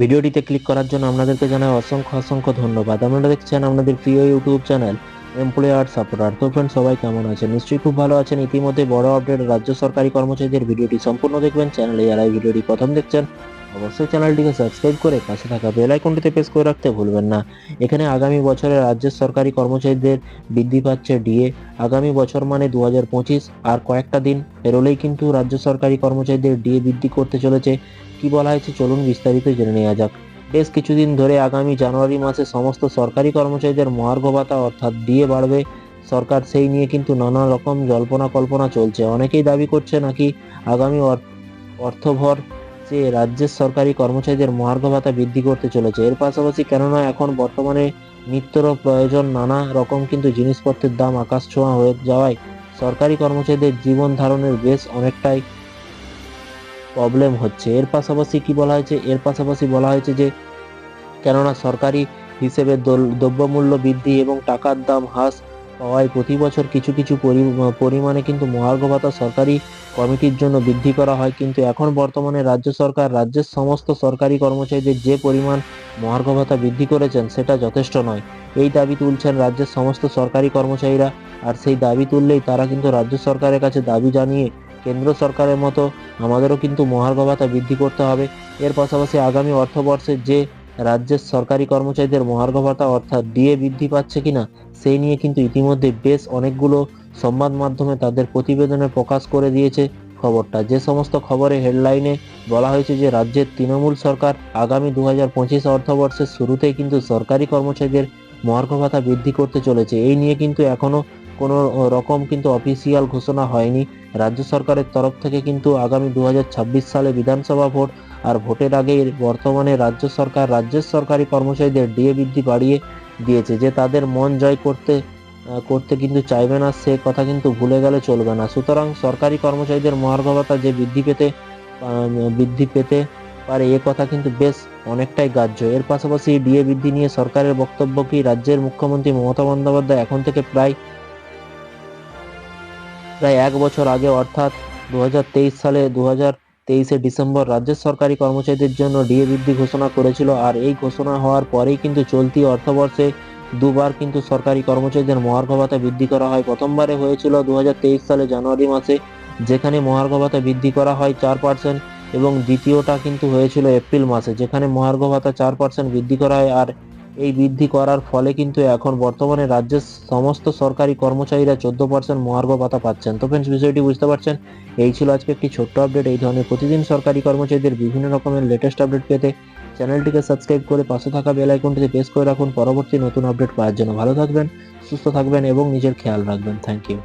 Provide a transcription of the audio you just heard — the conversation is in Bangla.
ভিডিওটিতে ক্লিক করার জন্য আপনাদেরকে জানাই অসংখ্য অসংখ্য ধন্যবাদ। আপনারা দেখছেন আপনাদের প্রিয় ইউটিউব চ্যানেল এমপ্লয়ার সাপোর্টার তো ফ্রেন্ড সবাই কেমন আছেন? নিশ্চয়ই খুব ভালো আছেন। ইতিমধ্যে বড় আপডেট রাজ্য সরকারি কর্মচারীদের ভিডিওটি সম্পূর্ণ দেখবেন। চ্যানেলে যারা ভিডিওটি প্রথম দেখছেন, অবশ্যই চ্যানেলটিকে সাবস্ক্রাইব করে পাশে থাকা বেল আইকনটিতে প্রেস করে রাখতে ভুলবেন না। এখানে আগামী বছরে রাজ্যের সরকারি কর্মচারীদের বৃদ্ধি পাচ্ছে ডিএ আগামী বছর মানে দু হাজার পঁচিশ। আর কয়েকটা দিন পেরোলেই কিন্তু রাজ্য সরকারি কর্মচারীদের ডিএ বৃদ্ধি করতে চলেছে। কি বলা হয়েছে চলুন বিস্তারিত জেনে নেওয়া যাক। বেশ কিছুদিন ধরে আগামী জানুয়ারি মাসে সমস্ত সরকারি কর্মচারীদের মহার্ঘ ভাতা অর্থাৎ ডিএ বাড়বে। সরকার সেই নিয়ে কিন্তু নানা রকম জল্পনা কল্পনা চলছে। অনেকেই দাবি করছে নাকি আগামী অর- অর্থভর যে রাজ্যের সরকারি কর্মচারীদের মহার্ঘ ভাতা বৃদ্ধি করতে চলেছে। এর পাশাপাশি কেননা এখন বর্তমানে নিত্যর প্রয়োজন নানা রকম কিন্তু জিনিসপত্রের দাম আকাশ ছোঁয়া হয়ে যাওয়ায় সরকারি কর্মচারীদের জীবন ধারণের বেশ অনেকটাই প্রবলেম হচ্ছে। এর পাশাপাশি কি বলা হয়েছে? এর পাশাপাশি বলা হয়েছে যে, কেননা সরকারি হিসেবে দ্রব্যমূল্য বৃদ্ধি এবং টাকার দাম হ্রাস পাওয়ায় প্রতি বছর কিছু কিছু পরিমাণে কিন্তু মহার্ঘ ভাতা সরকারি কমিটির জন্য বৃদ্ধি করা হয়। কিন্তু এখন বর্তমানে রাজ্য সরকার, রাজ্যের সমস্ত সরকারি কর্মচারীদের যে পরিমাণ মহার্ঘ ভাতা বৃদ্ধি করেছেন, সেটা যথেষ্ট নয়। এই দাবি তুলছেন রাজ্যের সমস্ত সরকারি কর্মচারীরা। আর সেই দাবি তুললেই তারা কিন্তু রাজ্য সরকারের কাছে দাবি জানিয়ে কেন্দ্র সরকারের মতো আমাদেরও কিন্তু মহার্ঘ ভাতা বৃদ্ধি করতে হবে। এর পাশাপাশি আগামী অর্থবর্ষে যে রাজ্যের সরকারি কর্মচারীদের মহার্ঘ ভাতা অর্থাৎ ডিএ বৃদ্ধি পাচ্ছে কিনা, সেই নিয়ে কিন্তু ইতিমধ্যে বেশ অনেকগুলো সংবাদ মাধ্যমে তাদের প্রতিবেদনে প্রকাশ করে দিয়েছে খবরটা। যে সমস্ত খবরে হেডলাইনে বলা হয়েছে যে রাজ্যের তৃণমূল সরকার আগামী দু হাজার পঁচিশ অর্থবর্ষের শুরুতেই কিন্তু সরকারি কর্মচারীদের মহার্ঘ ভাতা বৃদ্ধি করতে চলেছে। এই নিয়ে কিন্তু এখনও কোনো রকম কিন্তু অফিসিয়াল ঘোষণা হয়নি। রাজ্য সরকারের তরফ থেকে কিন্তু আগামী দু হাজার ছাব্বিশ সালে বিধানসভা ভোট আর ভোটের আগে বর্তমানে রাজ্য সরকার রাজ্যের সরকারি কর্মচারীদের ডিএ বৃদ্ধি বাড়িয়ে দিয়েছে। যে তাদের মন জয় করতে করতে কিন্তু চাইবে না, সে কথা কিন্তু ভুলে গেলে চলবে না। সুতরাং সরকারি কর্মচারীদের মহার্ঘ ভাতা যে বৃদ্ধি পেতে বৃদ্ধি পেতে পারে, এ কথা কিন্তু বেশ অনেকটাই গ্রাহ্য। এর পাশাপাশি ডিএ বৃদ্ধি নিয়ে সরকারের বক্তব্য কি রাজ্যের মুখ্যমন্ত্রী মমতা বন্দ্যোপাধ্যায় এখন থেকে প্রায় প্রায় এক বছর আগে, অর্থাৎ দুহাজার তেইশ সালে দু তেইশে ডিসেম্বর রাজ্যের সরকারি কর্মচারীদের জন্য ডিএ বৃদ্ধি ঘোষণা করেছিল। আর এই ঘোষণা হওয়ার পরেই কিন্তু চলতি অর্থবর্ষে দুবার কিন্তু সরকারি কর্মচারীদের মহার্ঘ ভাতা বৃদ্ধি করা হয়। প্রথমবারে হয়েছিল দু হাজার তেইশ সালে জানুয়ারি মাসে, যেখানে মহার্ঘ ভাতা বৃদ্ধি করা হয় চার পার্সেন্ট এবং দ্বিতীয়টা কিন্তু হয়েছিল এপ্রিল মাসে, যেখানে মহার্ঘ ভাতা চার পার্সেন্ট বৃদ্ধি করা হয়। আর এই বৃদ্ধি করার ফলে কিন্তু এখন বর্তমানে রাজ্যের সমস্ত সরকারি কর্মচারীরা চোদ্দ পার্সেন্ট মহার্ঘ ভাতা পাচ্ছেন। তো ফ্রেন্ডস বিষয়টি বুঝতে পারছেন? এই ছিল আজকে একটি ছোট্ট আপডেট এই ধরনের প্রতিদিন সরকারি কর্মচারীদের বিভিন্ন রকমের লেটেস্ট আপডেট পেতে চ্যানেলটিকে সাবস্ক্রাইব করে পাশে থাকা বেল আইকনটিতে প্রেস করে রাখুন। পরবর্তী নতুন আপডেট পাওয়ার জন্য ভালো থাকবেন, সুস্থ থাকবেন এবং নিজের খেয়াল রাখবেন। Thank you